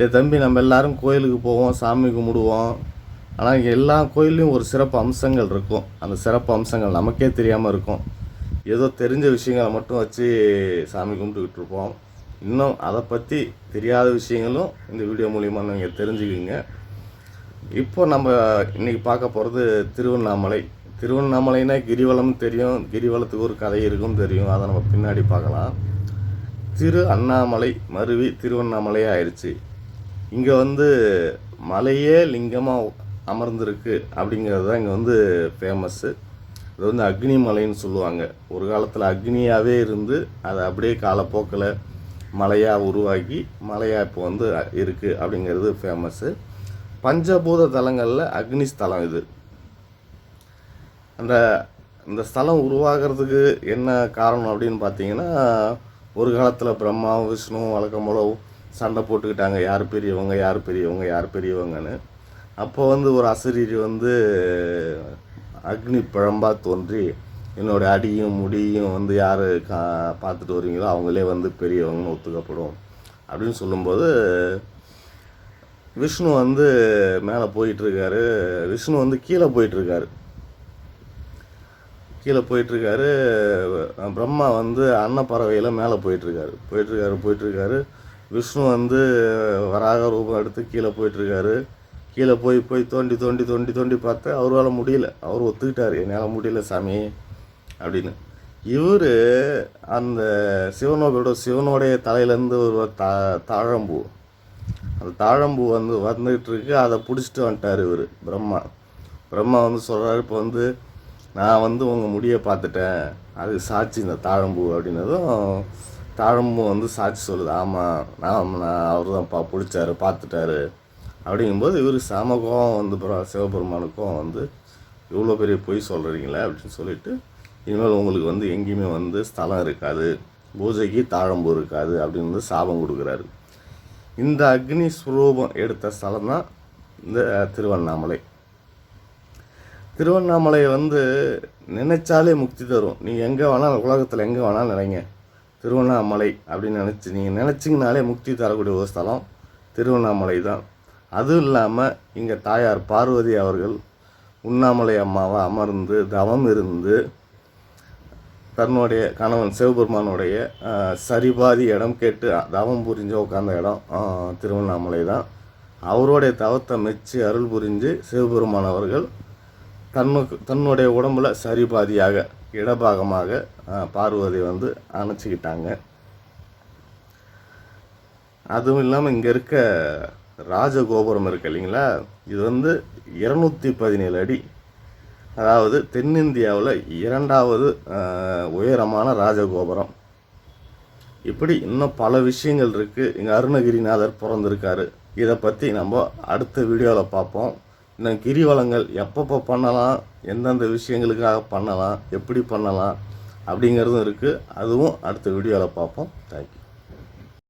டே தம்பி நம்ம எல்லாரும் கோயிலுக்கு போவோம் சாமி கும்பிடுவோம். ஆனால் இங்கே எல்லா கோயில்லையும் ஒரு சிறப்பு அம்சங்கள் இருக்கும். அந்த சிறப்பு அம்சங்கள் நமக்கே தெரியாமல் இருக்கும். ஏதோ தெரிஞ்ச விஷயங்களை மட்டும் வச்சு சாமி கும்பிட்டுக்கிட்டு இருப்போம். இன்னும் அதை பற்றி தெரியாத விஷயங்களும் இந்த வீடியோ மூலிமா நீங்கள் தெரிஞ்சுக்கிங்க இப்போ நம்ம இன்னைக்கு பார்க்க போகிறது திருவண்ணாமலை. திருவண்ணாமலைனா கிரிவலம் தெரியும். கிரிவலத்துக்கு ஒரு கதை இருக்கும் தெரியும். அதை நம்ம பின்னாடி பார்க்கலாம். திரு அண்ணாமலை மருவி திருவண்ணாமலை ஆயிடுச்சு இங்கே வந்து மலையே லிங்கமாக அமர்ந்திருக்கு அப்படிங்கிறது தான் இங்கே வந்து ஃபேமஸ்ஸு இது வந்து அக்னி மலைன்னு சொல்லுவாங்க. ஒரு காலத்தில் அக்னியாகவே இருந்து அதை அப்படியே காலப்போக்கில் மலையாக உருவாக்கி மலையாக இப்போ வந்து இருக்குது அப்படிங்கிறது ஃபேமஸ்ஸு பஞ்சபூத தலங்களில் அக்னி ஸ்தலம் இது. அந்த இந்த ஸ்தலம் உருவாகிறதுக்கு என்ன காரணம் அப்படின்னு பார்த்தீங்கன்னா ஒரு காலத்தில் பிரம்மா விஷ்ணு வழக்கம் போல சண்டை போட்டுக்கிட்டாங்க யார் பெரியவங்க யார் பெரியவங்க யார் பெரியவங்கன்னு. அப்போ வந்து ஒரு அசரீரி வந்து அக்னி பிழம்பா தோன்றி என்னோட அடியும் முடியும் வந்து யார் கா பார்த்துட்டு வரீங்களோ அவங்களே வந்து பெரியவங்கன்னு ஒத்துக்கப்படும். அப்படின்னு சொல்லும்போது விஷ்ணு வந்து மேலே போயிட்டுருக்காரு. விஷ்ணு வந்து கீழே போயிட்டுருக்காரு. கீழே போயிட்டுருக்காரு. பிரம்மா வந்து அன்னப்பறவையில் மேலே போயிட்டுருக்காரு. போயிட்டுருக்காரு போயிட்டுருக்காரு. விஷ்ணு வந்து வராக ரூபம் எடுத்து கீழே போயிட்டுருக்காரு. கீழே போய் போய் தோண்டி தோண்டி தோண்டி தோண்டி பார்த்து அவரால் முடியல. அவர் ஒத்துக்கிட்டார். என்னால் முடியல சாமி அப்படின்னு. இவர் அந்த சிவனோட சிவனுடைய தலையிலேருந்து ஒரு தா தாழம்பூ. அந்த தாழம்பூ வந்து வந்துகிட்டு இருக்கு அதை பிடிச்சிட்டு வந்துட்டார் இவர் பிரம்மா. பிரம்மா வந்து சொல்கிறாரு இப்போ வந்து நான் வந்து உங்கள் முடியை பார்த்துட்டேன். அது சாட்சி இந்த தாழம்பூ அப்படின்னதும் தாழம்பு வந்து சாட்சி சொல்லுது. ஆமாம் நான் நான் அவர் தான் பா பிடிச்சாரு பார்த்துட்டாரு அப்படிங்கும்போது இவர் சாமகம் வந்து சிவபெருமானுக்கும் வந்து இவ்வளோ பெரிய பொய் சொல்கிறீங்களே அப்படின்னு சொல்லிட்டு இனிமேல் உங்களுக்கு வந்து எங்கேயுமே வந்து ஸ்தலம் இருக்காது. பூஜைக்கு தாழம்பூ இருக்காது அப்படின்னு வந்து சாபம் கொடுக்குறாரு. இந்த அக்னி ஸ்வரூபம் எடுத்த ஸ்தலம் தான் இந்த திருவண்ணாமலை. திருவண்ணாமலை வந்து நினைச்சாலே முக்தி தரும். நீங்கள் எங்கே வேணாலும் உலகத்தில் எங்கே வேணாலும் நினைங்க. திருவண்ணாமலை அப்படின்னு நினச்சி நீங்கள் நினச்சிங்கனாலே முக்தி தரக்கூடிய ஒரு ஸ்தலம். திருவண்ணாமலை தான். அதுவும் இல்லாமல் இங்கே தாயார் பார்வதி அவர்கள் உண்ணாமலை அம்மாவை அமர்ந்து தவம் இருந்து தன்னுடைய கணவன் சிவபெருமானுடைய சரிபாதி இடம் கேட்டு தவம் புரிஞ்சு உட்காந்த இடம் திருவண்ணாமலை தான். அவருடைய தவத்தை மெச்சு அருள் புரிஞ்சு சிவபெருமான் அவர்கள் தன்னுக்கு தன்னுடைய உடம்புல சரிபாதியாக இடபாகமாக பார்வதி வந்து அணைச்சிக்கிட்டாங்க. அதுவும் இல்லாமல் இங்கே இருக்க ராஜகோபுரம் இருக்கு இல்லைங்களா? இது வந்து இருநூற்றி பதினேழு அடி. அதாவது தென்னிந்தியாவில் இரண்டாவது உயரமான ராஜகோபுரம். இப்படி இன்னும் பல விஷயங்கள் இருக்குது இங்கே அருணகிரிநாதர் பிறந்திருக்காரு. இதை பற்றி நம்ம அடுத்த வீடியோவில் பார்ப்போம். இன்னும் கிரிவலங்கள் எப்பப்போ பண்ணலாம் எந்தெந்த விஷயங்களுக்காக பண்ணலாம் எப்படி பண்ணலாம் அப்படிங்கிறதும் இருக்குது அதுவும் அடுத்த வீடியோவில் பார்ப்போம். தேங்க்யூ